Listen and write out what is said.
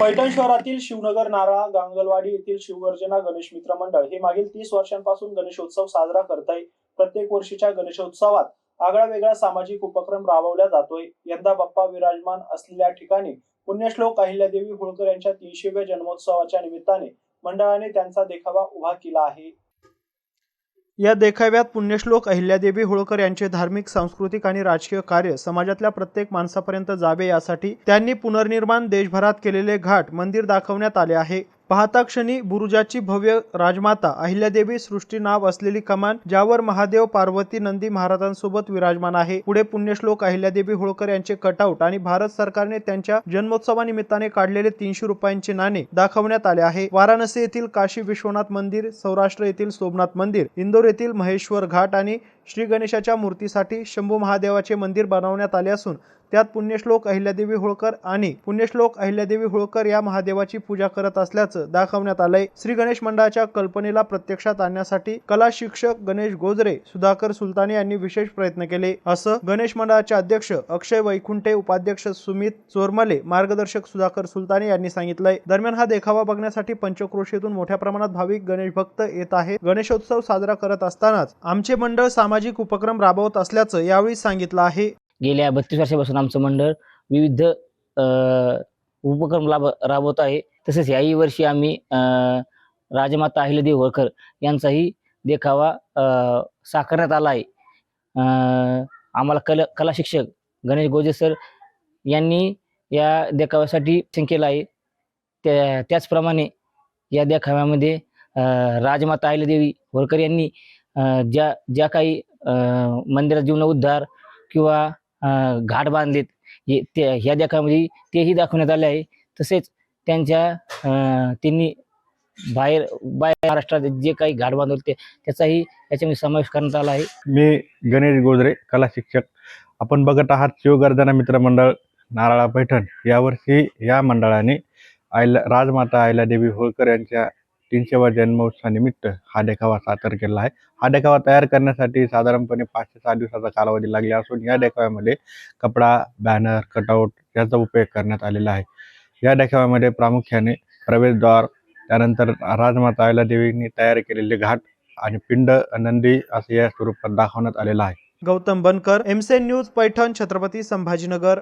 पैठण शहरातील शिवनगर नारा गांगलवाडी येथील शिवगर्जना गणेश मित्र मंडळ हे मागील तीस वर्षांपासून गणेशोत्सव साजरा करत आहे प्रत्येक वर्षीच्या गणेशोत्सवात आगळा वेगळा सामाजिक उपक्रम राबवला जातोय. यंदा बाप्पा विराजमान असलेल्या ठिकाणी पुण्यश्लोक अहिल्यादेवी होळकर यांच्या तीनशेव्या जन्मोत्सवाच्या निमित्ताने मंडळाने त्यांचा देखावा उभा केला आहे. या देखाव्यात पुण्यश्लोक अहिल्यादेवी होळकर यांचे धार्मिक सांस्कृतिक आणि राजकीय कार्य समाजातल्या प्रत्येक माणसापर्यंत जावे यासाठी त्यांनी पुनर्निर्माण देशभरात केलेले घाट मंदिर दाखवण्यात आले आहे. पाहता क्षणी बुरुजाची भव्य राजमाता अहिल्यादेवी सृष्टी नाव असलेली कमान ज्यावर महादेव पार्वती नंदी महाराजांसोबत विराजमान आहे. पुढे पुण्यश्लोक अहिल्यादेवी होळकर यांचे कटआउट आणि भारत सरकारने त्यांच्या जन्मोत्सवानिमित्ताने काढलेले तीनशे रुपयांचे नाणे दाखवण्यात आले आहे. वाराणसी येथील काशी विश्वनाथ मंदिर सौराष्ट्र येथील सोमनाथ मंदिर इंदोर येथील महेश्वर घाट आणि श्री गणेशाच्या मूर्तीसाठी शंभू महादेवाचे मंदिर बनवण्यात आले असून त्यात पुण्यश्लोक अहिल्यादेवी होळकर आणि पुण्यश्लोक अहिल्यादेवी होळकर या महादेवाची पूजा करत असल्याचं दाखवण्यात आलंय. श्री गणेश मंडळाच्या कल्पनेला प्रत्यक्षात आणण्यासाठी कला शिक्षक गणेश गोजरे सुधाकर सुलताने यांनी विशेष प्रयत्न केले. असं गणेश मंडळाचे अध्यक्ष अक्षय वैकुंठे उपाध्यक्ष सुमित चोरमले मार्गदर्शक सुधाकर सुलताने यांनी सांगितलंय. दरम्यान हा देखावा बघण्यासाठी पंचक्रोशीतून मोठ्या प्रमाणात भाविक गणेश भक्त येत आहेत. गणेशोत्सव साजरा करत असतानाच आमचे मंडळ सामाजिक उपक्रम राबवत असल्याचं यावेळी सांगितलं आहे. गेल्या बत्तीस वर्षापासून आमचं मंडळ विविध उपक्रम राब राबवत आहे. तसेच याही वर्षी आम्ही राजमाता अहिल्यादेवी होळकर यांचाही देखावा साकारण्यात आला आहे. आम्हाला कला कला शिक्षक गणेश गोजे सर यांनी या देखाव्यासाठी केलं आहे. त्या त्याचप्रमाणे या देखाव्यामध्ये राजमाता अहिल्यादेवी होळकर यांनी ज्या ज्या काही मंदिरात जीवनोद्धार किंवा घाट बांधलेत हे ते ह्या देखामध्ये तेही दाखवण्यात आले आहे. तसेच त्यांच्या त्यांनी बाहेर बाहेर महाराष्ट्रात जे काही घाट बांधले ते त्याचाही याच्यामध्ये समावेश करण्यात आला आहे. मी गणेश गोजरे कला शिक्षक. आपण बघत आहात शिवगर्जना मित्रमंडळ नारळा पैठण. यावर्षी या मंडळाने आयला राजमाता अहिल्यादेवी होळकर यांच्या तीनशेवा जन्मोत्सवानिमित्त हा देखावा सादर केला आहे. हा देखावा तयार करण्यासाठी साधारणपणे पाच ते सहा दिवसाचा कालावधी लागला असून या देखाव्यामध्ये कपडा बॅनर कटआउट याचा उपयोग करण्यात आलेला आहे. या देखाव्यामध्ये प्रामुख्याने प्रवेशद्वार त्यानंतर राजमाता देवींनी तयार केलेले घाट आणि पिंड नंदी असे या स्वरूपात दाखवण्यात आलेला आहे. Gautam Bankar MCN news Paithan Chhatrapati Sambhajinagar.